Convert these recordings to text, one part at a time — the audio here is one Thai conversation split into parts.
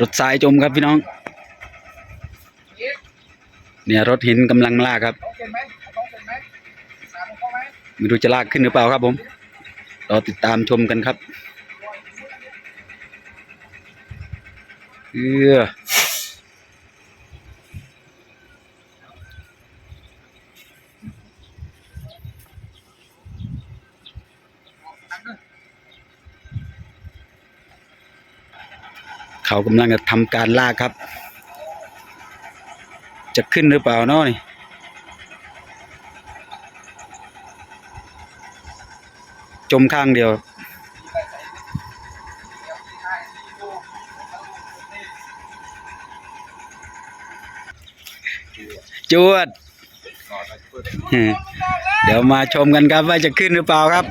รถทรายจมครับพี่น้อง เนี่ยรถหินกำลังลากครับมามเขาไหมไม่รู้จะลากขึ้นหรือเปล่าครับผมรอติดตามชมกันครับ เออ เขากำลังจะทำการลากครับ จะขึ้นหรือเปล่าเนาะนี่จมข้างเดียว จวด เดี๋ยวมาชมกันครับว่าจะขึ้นหรือเปล่าครับ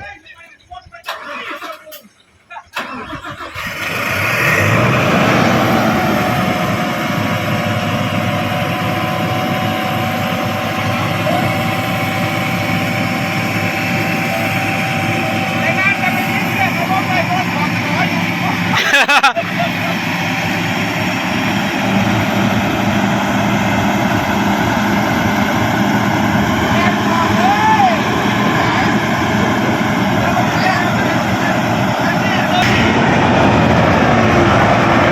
ในงานจะเป็นเรื่องของรถไฟรถของน้อยอยู่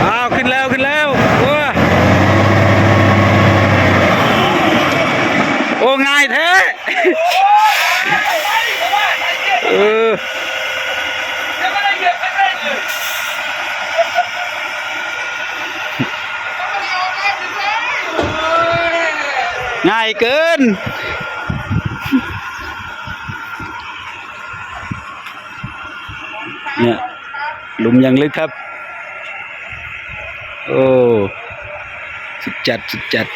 อ้าวขึ้นแล้วขึ้นแล้วว้าโอ้ง่ายแท้ เออง่ายเกิน เนี่ยหลุมยังลึกครับ โอ้ สุดจัด สุดจัด